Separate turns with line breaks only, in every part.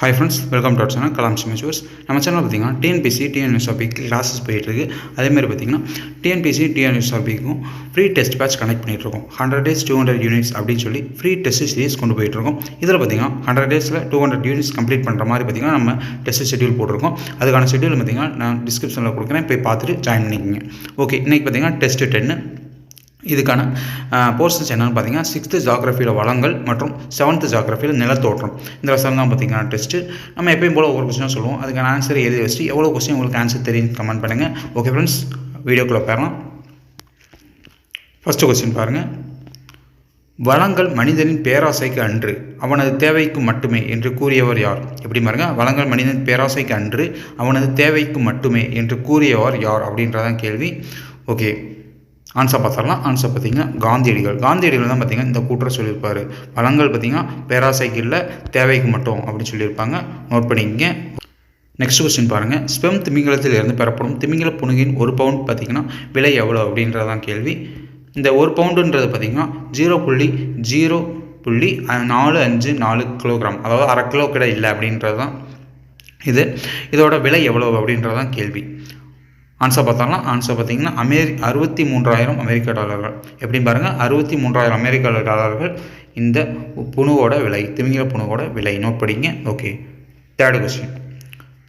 Hi friends welcome to channel Kalam சிமேச்சுவர்ஸ் நம்ம channel பார்த்தீங்கன்னா TNPSC டிஎன்எஸ்ஆபிக்கு கிளாஸஸ் போயிட்டுருக்கு அதேமாதிரி பார்த்தீங்கன்னா டிஎன்பிசி டிஎன்எஸ் டிஎன்எஸ்ஆபிக்கும் ஃப்ரீ டெஸ்ட் பேட்ச் கனெக்ட் பண்ணிகிட்ருக்கோம் hundred days two hundred units அப்படின்னு சொல்லி ஃப்ரீ டெஸ்ட் சீரிஸ் கொண்டு போயிட்டுருக்கோம் இதில் பார்த்தீங்கன்னா ஹண்ட்ரட் டேஸில் டூ ஹண்ட்ரட் யூனிட்ஸ் கம்ப்ளீட் பண்ணுற மாதிரி பார்த்தீங்கன்னா நம்ம டெஸ்ட் ஷெட்யூல் போட்டிருக்கோம். அதுக்கான ஷெட்யூல் பார்த்தீங்கன்னா நான் டிஸ்கிரிப்ஷனில் கொடுக்குறேன். போய் பார்த்துட்டு ஜாயின் பண்ணிக்கோங்க. ஓகே இன்றைக்கி பார்த்தீங்கன்னா டெஸ்ட்டு டென்னு இதுக்கான போர்ஷன்ஸ் என்னென்னு பார்த்தீங்கன்னா சிக்ஸ்த்து ஜாகிரஃபியில் வளங்கள் மற்றும் செவன்த்து ஜாகிரஃபியில் நிலத்தோற்றம். இந்த லெசன் தான் பார்த்தீங்கன்னா டெஸ்ட்டு நம்ம எப்பயும் போல் ஒவ்வொரு கொஸ்டினாக சொல்லுவோம். அதுக்கான ஆன்சர் எழுதி வச்சுட்டு எவ்வளோ கொஸ்டின் உங்களுக்கு ஆன்சர் தெரியும் கமெண்ட் பண்ணுங்கள் ஓகே ஃப்ரெண்ட்ஸ் வீடியோக்குள்ளே போயிடலாம். ஃபஸ்ட்டு கொஸ்டின் பாருங்கள் வளங்கள் மனிதனின் பேராசைக்கு அன்று அவனது தேவைக்கு மட்டுமே என்று கூறியவர் யார்? எப்படி பாருங்க. வளங்கள் மனிதன் பேராசைக்கு அன்று அவனது தேவைக்கு மட்டுமே என்று கூறியவர் யார்? அப்படின்றதான் கேள்வி. ஓகே ஆன்சர் பார்த்தாலாம் ஆன்சர் பார்த்தீங்கன்னா காந்தியடிகள். காந்தியடிகள் தான் பார்த்திங்கன்னா இந்த கூற்றை சொல்லியிருப்பார். பழங்கள் பார்த்தீங்கன்னா பேராசைக்கிளில் தேவைக்கு மட்டும் அப்படின்னு சொல்லியிருப்பாங்க. நோட் பண்ணிக்கங்க. நெக்ஸ்ட் கொஸ்டின் பாருங்கள் ஸ்பெம் திமிங்கலத்தில் இருந்து பெறப்படும் திமிங்கல புணுகின் ஒரு பவுண்ட் பார்த்திங்கன்னா விலை எவ்வளோ அப்படின்றதான் கேள்வி. இந்த ஒரு பவுண்டுன்றது பார்த்திங்கன்னா ஜீரோ புள்ளி ஜீரோ புள்ளி நாலு அஞ்சு நாலு கிலோகிராம் அதாவது அரை கிலோ கிட இல்லை அப்படின்றது தான் இது. இதோட விலை எவ்வளோ அப்படின்றதான் கேள்வி. ஆன்சர் பார்த்தாலாம் ஆன்சர் பார்த்தீங்கன்னா அமெரி அறுபத்தி மூன்றாயிரம் அமெரிக்க டாலர்கள். எப்படின்னு பாருங்கள் அறுபத்தி மூன்றாயிரம் அமெரிக்க டாலர்கள் இந்த புணுவோட விலை திமிங்கில புணுவோட விலை. நோட் படிங்க. ஓகே தேர்டு கொஸ்டின்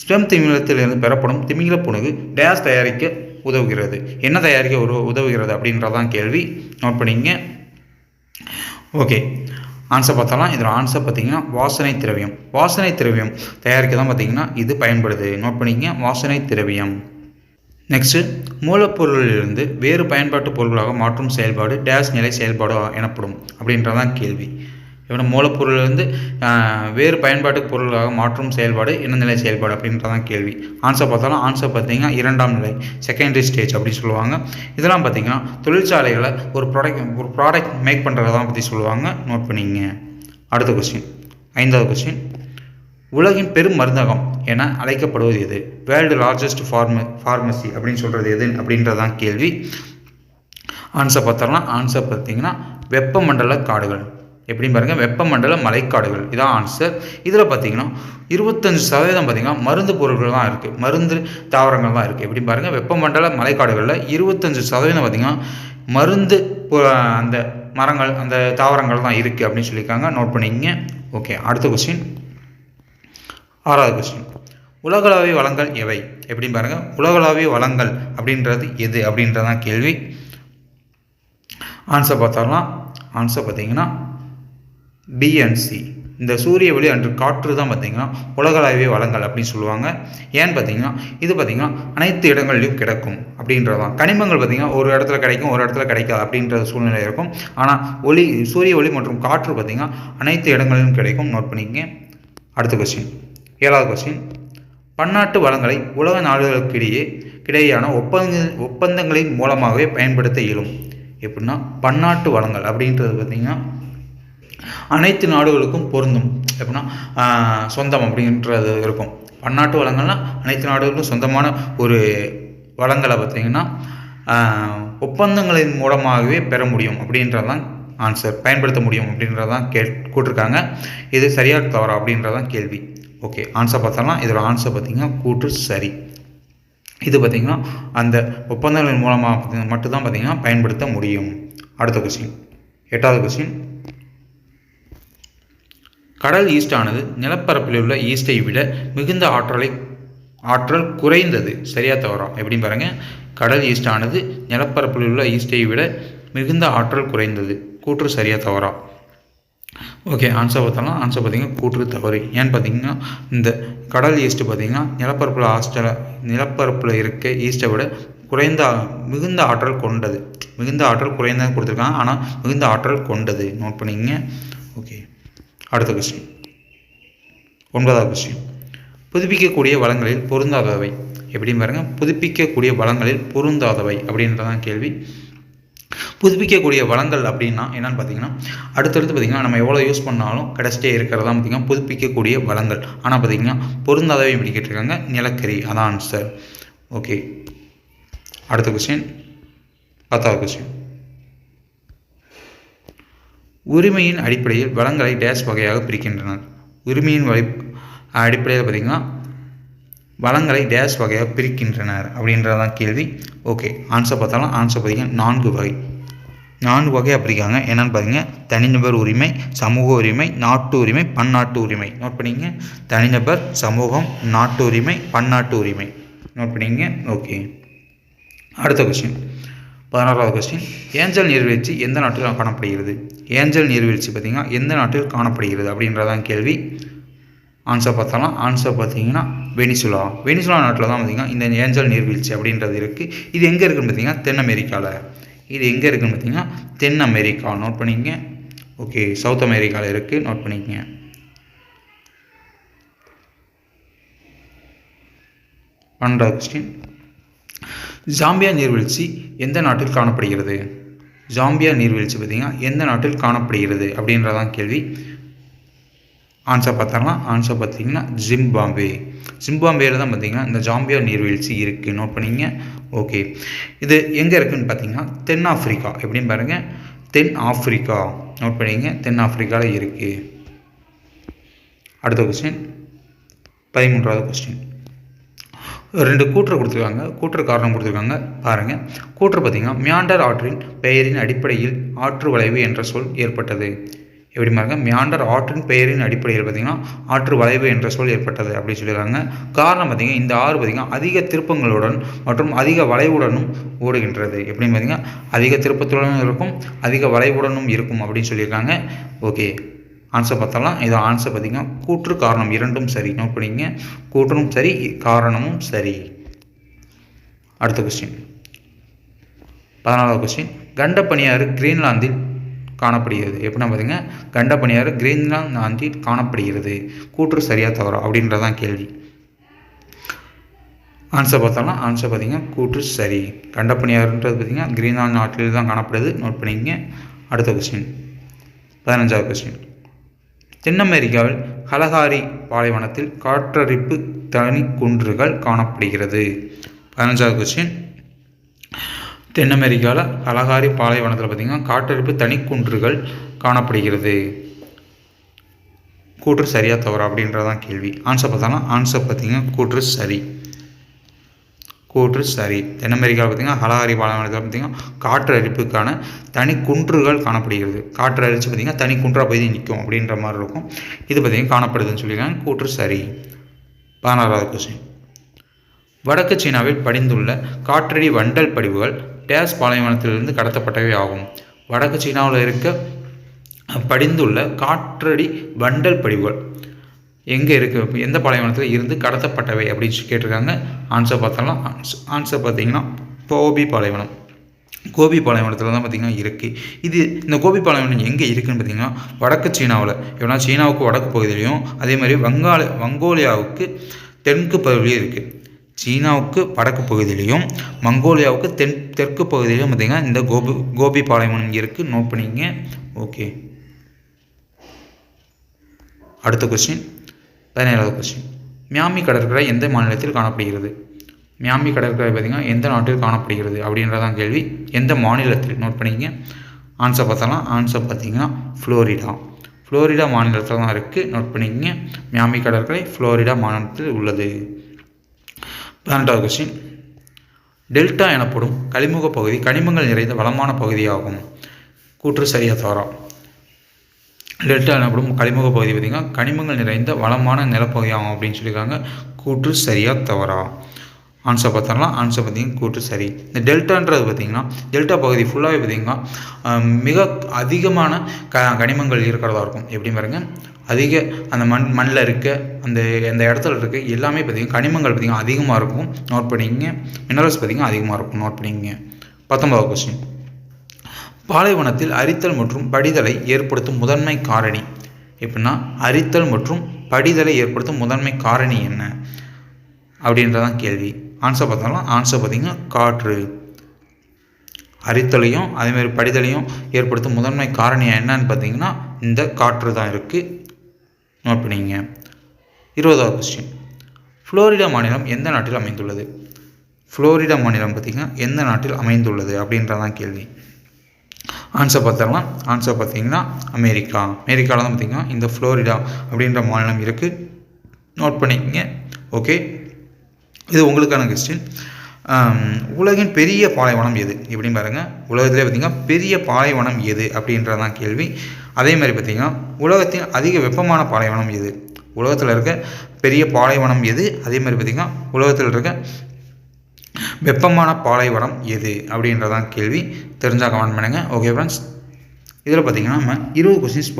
ஸ்பெம் திமிங்கிலத்திலிருந்து பெறப்படும் திமிங்கில புணுகு டேஸ் தயாரிக்க உதவுகிறது. என்ன தயாரிக்க ஒரு உதவுகிறது அப்படின்றதான் கேள்வி. நோட் பண்ணிங்க ஓகே ஆன்சர் பார்த்தாலாம். இதில் ஆன்சர் பார்த்தீங்கன்னா வாசனை திரவியம். வாசனை திரவியம் தயாரிக்க தான் பார்த்தீங்கன்னா இது பயன்படுது. நோட் பண்ணிங்க வாசனை திரவியம். நெக்ஸ்ட்டு மூலப்பொருளிலிருந்து வேறு பயன்பாட்டு பொருள்களாக மாற்றும் செயல்பாடு டேஸ் நிலை செயல்பாடு எனப்படும் அப்படின்றதான் கேள்வி. இவனை மூலப்பொருளிலிருந்து வேறு பயன்பாட்டு பொருள்களாக மாற்றும் செயல்பாடு என்ன நிலை செயல்பாடு அப்படின்றதான் கேள்வி. ஆன்சர் பார்த்தாலும் ஆன்சர் பார்த்தீங்கன்னா இரண்டாம் நிலை செகண்டரி ஸ்டேஜ் அப்படின்னு சொல்லுவாங்க. இதெல்லாம் பார்த்தீங்கன்னா தொழிற்சாலைகளை ஒரு ப்ராடக்ட் ஒரு ப்ராடக்ட் மேக் பண்ணுறதான் பற்றி சொல்லுவாங்க. நோட் பண்ணிங்க. அடுத்த கொஸ்டின் ஐந்தாவது கொஸ்டின் உலகின் பெரும் மருந்தகம் என அழைக்கப்படுவது எது? வேர்ல்டு லார்ஜஸ்ட் ஃபார்ம ஃபார்மசி அப்படின்னு சொல்கிறது எது? அப்படின்றதான் கேள்வி. ஆன்சர் பார்த்தோம்னா ஆன்சர் பார்த்தீங்கன்னா வெப்பமண்டல காடுகள். எப்படின்னு பாருங்கள் வெப்பமண்டல மலைக்காடுகள். இதான் ஆன்சர் இதில் பார்த்தீங்கன்னா இருபத்தஞ்சு சதவீதம் பார்த்திங்கன்னா மருந்து பொருட்கள் தான் இருக்குது மருந்து தாவரங்கள் தான் இருக்குது எப்படின்னு பாருங்கள் வெப்பமண்டல மலைக்காடுகளில் இருபத்தஞ்சு சதவீதம் பார்த்திங்கன்னா மருந்து அந்த மரங்கள் அந்த தாவரங்கள் தான் இருக்குது அப்படின்னு சொல்லியிருக்காங்க. நோட் பண்ணிக்கங்க. ஓகே அடுத்த கொஸ்டின் ஆறாவது கொஸ்டின் உலகளாவிய வளங்கள் எவை? எப்படின்னு பாருங்கள் உலகளாவிய வளங்கள் அப்படின்றது எது அப்படின்றதான் கேள்வி. ஆன்சர் பார்த்தோம்னா ஆன்சர் பார்த்தீங்கன்னா பிஎன்சி இந்த சூரிய ஒளி அன்று காற்று தான் பார்த்திங்கன்னா உலகளாவிய வளங்கள் அப்படின்னு சொல்லுவாங்க. ஏன்னு பார்த்தீங்கன்னா இது பார்த்திங்கன்னா அனைத்து இடங்கள்லையும் கிடைக்கும் அப்படின்றதான் கனிமங்கள் பார்த்திங்கன்னா ஒரு இடத்துல கிடைக்கும் ஒரு இடத்துல கிடைக்காது அப்படின்ற சூழ்நிலை இருக்கும். ஆனால் ஒளி சூரிய ஒளி மற்றும் காற்று பார்த்திங்கன்னா அனைத்து இடங்களிலும் கிடைக்கும் நோட் பண்ணிக்கங்க. அடுத்த கொஸ்டின் ஏழாவது கொஸ்டின் பன்னாட்டு வளங்களை உலக நாடுகளுக்கிடையே கிடையான ஒப்பந்த ஒப்பந்தங்களின் மூலமாகவே பயன்படுத்த இயலும். எப்படின்னா பன்னாட்டு வளங்கள் அப்படின்றது பார்த்திங்கன்னா அனைத்து நாடுகளுக்கும் பொருந்தும். எப்படின்னா சொந்தம் அப்படின்றது இருக்கும். பன்னாட்டு வளங்கள்னால் அனைத்து நாடுகளுக்கும் சொந்தமான ஒரு வளங்களை பார்த்திங்கன்னா ஒப்பந்தங்களின் மூலமாகவே பெற முடியும் அப்படின்றது தான் ஆன்சர் பயன்படுத்த முடியும் அப்படின்றதான் கே கூட்டிருக்காங்க. இது சரியாக தவறா அப்படின்றதான் கேள்வி. ஓகே ஆன்சர் பார்த்தோம்னா இதோட ஆன்சர் பார்த்திங்கன்னா கூற்று சரி. இது பார்த்திங்கன்னா அந்த ஒப்பந்தங்களின் மூலமாக மட்டும்தான் பார்த்திங்கன்னா பயன்படுத்த முடியும். அடுத்த கொஸ்டின் எட்டாவது கொஸ்டின் கடல் ஈஸ்டானது நிலப்பரப்பில் உள்ள ஈஸ்டை விட மிகுந்த ஆற்றலை ஆற்றல் குறைந்தது. சரியாக தவறா? எப்படின்னு பாருங்கள் கடல் ஈஸ்டானது நிலப்பரப்பில் உள்ள ஈஸ்டை விட மிகுந்த ஆற்றல் குறைந்தது. கூற்று சரியாக தவறா? ஓகே ஆன்சர் பார்த்தாலும் ஆன்சர் பார்த்தீங்கன்னா கூற்று தவறு. ஏன்னு பார்த்தீங்கன்னா இந்த கடல் ஈஸ்ட்டு பார்த்தீங்கன்னா நிலப்பரப்பில் ஹாஸ்டல நிலப்பரப்பில் இருக்க ஈஸ்ட்டை விட குறைந்த மிகுந்த ஆற்றல் கொண்டது. மிகுந்த ஆற்றல் குறைந்த கொடுத்துருக்காங்க ஆனால் மிகுந்த ஆற்றல் கொண்டது. நோட் பண்ணிக்கங்க. ஓகே அடுத்த கொஸ்டின் ஒன்பதாவது கொஸ்டின் புதுப்பிக்கக்கூடிய வளங்களில் பொருந்தாதவை. எப்படின்னு பாருங்கள் புதுப்பிக்கக்கூடிய வளங்களில் பொருந்தாதவை அப்படின்றதான் கேள்வி. புதுப்பிக்கக்கூடிய வளங்கள் அப்படின்னா என்னென்னு பார்த்தீங்கன்னா அடுத்தடுத்து பார்த்திங்கன்னா நம்ம எவ்வளோ யூஸ் பண்ணாலும் கிடச்சிட்டே இருக்கிறதா பார்த்திங்கன்னா புதுப்பிக்கக்கூடிய வளங்கள். ஆனால் பார்த்திங்கன்னா பொருந்தாதவை இப்படி கேட்டிருக்காங்க நிலக்கரி. அதான் ஆன்சர் ஓகே அடுத்த கொஸ்டின் பத்தாவது கொஸ்டின் உரிமையின் அடிப்படையில் வளங்களை டேஷ் வகையாக பிரிக்கின்றனர். உரிமையின் வழி அடிப்படையில் பார்த்திங்கன்னா வளங்களை டேஷ் வகையாக பிரிக்கின்றனர் அப்படின்றதான் கேள்வி. ஓகே ஆன்சர் பார்த்தாலும் ஆன்சர் பார்த்திங்கன்னா நான்கு வகை. நான்கு வகை அப்படி இருக்காங்க என்னென்னு பார்த்தீங்க தனிநபர் உரிமை சமூக உரிமை நாட்டு உரிமை பன்னாட்டு உரிமை. நோட் பண்ணிங்க. தனிநபர் சமூகம் நாட்டு உரிமை பன்னாட்டு உரிமை. நோட் பண்ணிங்க. ஓகே அடுத்த கொஸ்டின் பதினாறாவது கொஸ்டின் ஏஞ்சல் நீர்வீழ்ச்சி எந்த நாட்டில் காணப்படுகிறது? ஏஞ்சல் நீர்வீழ்ச்சி பார்த்திங்கன்னா எந்த நாட்டில் காணப்படுகிறது அப்படின்றதான் கேள்வி. ஆன்சர் பார்த்தாலும். ஆன்சர் பார்த்தீங்கன்னா வெனிசுலா. வெனிசுலா நாட்டில் தான் பார்த்திங்கன்னா இந்த ஏஞ்சல் நீர்வீழ்ச்சி அப்படின்றது இருக்குது இது எங்கே இருக்குதுன்னு பார்த்தீங்கன்னா தென் அமெரிக்காவில் இது எங்கே இருக்குதுன்னு பார்த்தீங்கன்னா தென் அமெரிக்கா. நோட் பண்ணிக்கங்க. ஓகே சவுத் அமெரிக்காவில் இருக்குது நோட் பண்ணிக்கங்க. பன்னெண்டாவது கொஸ்டின் ஜாம்பியா நீர்வீழ்ச்சி எந்த நாட்டில் காணப்படுகிறது? ஜாம்பியா நீர்வீழ்ச்சி பார்த்திங்கன்னா எந்த நாட்டில் காணப்படுகிறது? அப்படின்றதான் கேள்வி. ஆன்சர் பார்த்தாங்களா? ஆன்சர் பார்த்தீங்கன்னா ஜிம்பாம்பே ஜிம்பாம்பேயில் தான் பார்த்தீங்கன்னா இந்த ஜாம்பியா நீர்வீழ்ச்சி இருக்குது நோட் பண்ணிங்க. ஓகே இது எங்கே இருக்குதுன்னு பார்த்தீங்கன்னா தென் ஆஃப்ரிக்கா எப்படின்னு பாருங்கள் தென் ஆஃப்ரிக்கா நோட் பண்ணிங்க. தென் ஆஃப்ரிக்காவில் இருக்குது அடுத்த கொஸ்டின் பதிமூன்றாவது கொஸ்டின் ரெண்டு கூற்று கொடுத்துருக்காங்க. கூற்று காரணம் கொடுத்துருக்காங்க. பாருங்கள் கூற்று பார்த்திங்கன்னா மியாண்டர் ஆற்றின் பெயரின் அடிப்படையில் ஆற்று வளைவு என்ற சொல் ஏற்பட்டது. எப்படி பாருங்க மியாண்டர் ஆற்றின் பெயரின் அடிப்படையில் பார்த்திங்கன்னா ஆற்று வளைவு என்ற சொல் ஏற்பட்டது அப்படின்னு சொல்லியிருக்காங்க. காரணம் பார்த்திங்கன்னா இந்த ஆறு பார்த்திங்கன்னா அதிக திருப்பங்களுடன் மற்றும் அதிக வளைவுடனும் ஓடுகின்றது. எப்படின்னு பார்த்திங்கன்னா அதிக திருப்பத்துடனும் இருக்கும் அதிக வளைவுடனும் இருக்கும் அப்படின்னு சொல்லியிருக்காங்க. ஓகே ஆன்சர் பார்த்தாலாம் இது ஆன்சர் பார்த்திங்கன்னா கூற்று காரணம் இரண்டும் சரி. நோட் பண்ணிங்க கூற்றும் சரி காரணமும் சரி. அடுத்த கொஸ்டின் பதினாலாவது கொஸ்டின் கண்டப்பனியாறு கிரீன்லாந்தில் காணப்படுகிறது. எப்படின்னா பார்த்திங்க கண்டப்பனியாறு நாந்தி காணப்படுகிறது. கூற்று சரியாக தவறா? அப்படின்றதான் கேள்வி. ஆன்சர் பார்த்தோம்னா ஆன்சர் பார்த்திங்க கூற்று சரி. கண்டப்பனியாறுன்றது பார்த்திங்கன்னா கிரீன்லாந்து நாட்டில் தான் காணப்படுது. நோட் பண்ணிங்க அடுத்த கொஸ்டின் பதினஞ்சாவது கொஸ்டின் தென் அமெரிக்காவில் கலகாரி பாலைவனத்தில் காற்றரிப்பு தனி குன்றுகள் காணப்படுகிறது. பதினஞ்சாவது கொஸ்டின் தென் அமெரிக்காவில் அலகாரி பாலைவனத்தில் பார்த்திங்கன்னா காற்றரிப்பு தனிக்குன்றுகள் காணப்படுகிறது. கூற்று சரியாக தவறா அப்படின்றதான் கேள்வி. ஆன்சர் பார்த்தோம்னா ஆன்சர் பார்த்திங்கன்னா கூற்று சரி. கூற்று சரி. தென் அமெரிக்காவில் பார்த்திங்கன்னா அலகாரி பாலைவனத்தில் பார்த்திங்கன்னா காற்று அரிப்புக்கான தனி குன்றுகள் காணப்படுகிறது. காற்று அரிச்சு பார்த்திங்கன்னா தனி குன்றாக போய் நிற்கும் அப்படின்ற மாதிரி இருக்கும். இது பார்த்திங்கன்னா காணப்படுதுன்னு சொல்லியிருக்காங்க. கூற்று சரி. பதினாறாவது கொஸ்டின் வடக்கு சீனாவில் படிந்துள்ள காற்றடி வண்டல் படிவுகள் டேஸ் பாலைவனத்திலிருந்து கடத்தப்பட்டவை ஆகும். வடக்கு சீனாவில் இருக்க படிந்துள்ள காற்றடி வண்டல் படிவுகள். எங்கே இருக்குது எந்த பாலைவனத்தில் இருந்து கடத்தப்பட்டவை அப்படின்னு கேட்டிருக்காங்க. ஆன்சர் பார்த்தோம்னா ஆன்சர் பார்த்தீங்கன்னா கோபி பாலைவனம். கோபி பாலைவனத்தில் தான் பார்த்திங்கன்னா இருக்குது இது இந்த கோபி பாலைவனம் எங்கே இருக்குதுன்னு பார்த்திங்கன்னா வடக்கு சீனாவில். எப்படின்னா சீனாவுக்கு வடக்கு பகுதியிலையும் அதே மாதிரி வங்காள வங்கோலியாவுக்கு தெற்கு பகுதியிலையும் இருக்குது சீனாவுக்கு வடக்கு பகுதியிலையும் மங்கோலியாவுக்கு தென் தெற்கு பகுதியிலையும் பார்த்திங்கன்னா இந்த கோபி கோபி பாலைவனம் இருக்குது நோட் பண்ணிங்க ஓகே அடுத்த கொஸ்டின் பதினேழாவது கொஸ்டின் மியாமி கடற்கரை எந்த மாநிலத்தில் காணப்படுகிறது? மியாமி கடற்கரை பார்த்திங்கன்னா எந்த நாட்டில் காணப்படுகிறது அப்படின்றதான் கேள்வி. எந்த மாநிலத்தில்? நோட் பண்ணிக்கங்க. ஆன்சர் பார்த்தாலாம் ஆன்சர் பார்த்திங்கன்னா ஃப்ளோரிடா ஃப்ளோரிடா மாநிலத்தில் தான் இருக்குது நோட் பண்ணிக்கங்க. மியாமி கடற்கரை ஃப்ளோரிடா மாநிலத்தில் உள்ளது. பதினெட்டாவது கொஸ்டின் டெல்டா எனப்படும் கழிமுக பகுதி கனிமங்கள் நிறைந்த வளமான பகுதியாகும். கூற்று சரியாக தவறா. டெல்டா எனப்படும் கழிமுக பகுதி பார்த்திங்கன்னா கனிமங்கள் நிறைந்த வளமான நிலப்பகுதியாகும் அப்படின்னு சொல்லியிருக்காங்க. கூற்று சரியாக தவறா. ஆன்சர் பார்த்தோம்னா ஆன்சர் பார்த்திங்கன்னா கூட்டு சரி. இந்த டெல்டான்றது பார்த்திங்கன்னா டெல்டா பகுதி ஃபுல்லாகவே பார்த்திங்கன்னா மிக அதிகமான க கனிமங்கள் இருக்கிறதா இருக்கும். எப்படி பாருங்க? அதிக அந்த மண் மண்ணில் இருக்க அந்த அந்த இடத்துல இருக்க எல்லாமே பார்த்திங்கன்னா கனிமங்கள் பார்த்திங்கன்னா அதிகமாக இருக்கும். நோட் பண்ணிங்க மினரல்ஸ் பார்த்திங்கன்னா அதிகமாக இருக்கும். நோட் பண்ணிங்க பத்தொன்பதாவது கொஸ்டின் பாலைவனத்தில் அரித்தல் மற்றும் படிதலை ஏற்படுத்தும் முதன்மை காரணி. எப்படின்னா அரித்தல் மற்றும் படிதலை ஏற்படுத்தும் முதன்மை காரணி என்ன? அப்படின்றதான் கேள்வி. ஆன்சர் பார்த்தாலும் ஆன்சர் பார்த்திங்கன்னா காற்று. அரித்தலையும் அதேமாரி படிதலையும் ஏற்படுத்தும் முதன்மை காரணி என்னன்னு பார்த்தீங்கன்னா இந்த காற்று தான் இருக்குது நோட் பண்ணிங்க. இருபதாவது கொஸ்டின் ஃப்ளோரிடா மாநிலம் எந்த நாட்டில் அமைந்துள்ளது? ஃப்ளோரிடா மாநிலம் பார்த்திங்கன்னா எந்த நாட்டில் அமைந்துள்ளது அப்படின்றதான் கேள்வி. ஆன்சர் பார்த்தாலாம் ஆன்சர் பார்த்தீங்கன்னா அமெரிக்கா. அமெரிக்காவில் தான் பார்த்திங்கன்னா இந்த ஃப்ளோரிடா அப்படின்ற மாநிலம் இருக்குது நோட் பண்ணிக்கங்க. ஓகே இது உங்களுக்கான கொஸ்டின் உலகின் பெரிய பாலைவனம் எது? இப்படின்னு பாருங்கள் உலகத்திலே பார்த்திங்கன்னா பெரிய பாலைவனம் எது? அப்படின்றதான் கேள்வி. அதே மாதிரி பார்த்திங்கன்னா உலகத்தின் அதிக வெப்பமான பாலைவனம் எது? உலகத்தில் இருக்க பெரிய பாலைவனம் எது? அதே மாதிரி பார்த்திங்கன்னா உலகத்தில் இருக்க வெப்பமான பாலைவனம் எது? அப்படின்றதான் கேள்வி. தெரிஞ்சால் கமெண்ட் பண்ணுங்கள் ஓகே ஃப்ரெண்ட்ஸ் இதில் பார்த்திங்கன்னா நம்ம இருபது கொஸ்டின்ஸ்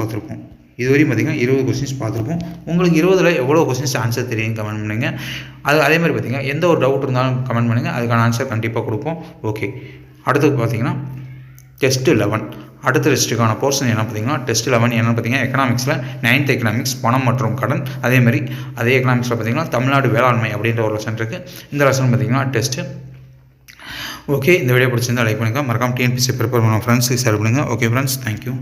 இது இதுவரையும் பார்த்திங்கன்னா இருபது கொஸ்டின்ஸ் பார்த்துருப்போம். உங்களுக்கு இருபதில் எவ்வளோ கொஸ்டின்ஸ் ஆன்சர் தெரியும் கமெண்ட் பண்ணுங்கள் அது அதே மாதிரி பார்த்திங்கன்னா எந்த ஒரு டவுட் இருந்தாலும் கமெண்ட் பண்ணுங்கள் அதுக்கான ஆன்சர் கண்டிப்பாக கொடுப்போம். ஓகே அடுத்தது பார்த்திங்கன்னா டெஸ்ட்டு லெவன் அடுத்த டெஸ்ட்டுக்கான போர்ஷன் என்ன பார்த்தீங்கன்னா டெஸ்ட் லெவன் என்ன பார்த்தீங்கன்னா எக்கனாமிக்ஸில் நைன்த் எக்கனாமிக்ஸ் பணம் மற்றும் கடன். அதே மாதிரி அதே எக்கனாமிக்ஸில் பார்த்தீங்கன்னா தமிழ்நாடு வேளாண்மை அப்படின்ற ஒரு லெசன் இருக்குது இந்த லெசன் பார்த்தீங்கன்னா டெஸ்ட்டு ஓகே இந்த வீடியோ பிடிச்சிருந்தால் லைக் பண்ணுங்கள் மறக்காம டிஎன்பிசி ப்ரிப்பேர் பண்ணுவோம் ஃப்ரெண்ட்ஸுக்கு ஷேர் பண்ணுங்கள் ஓகே ஃப்ரெண்ட்ஸ் தேங்க்யூ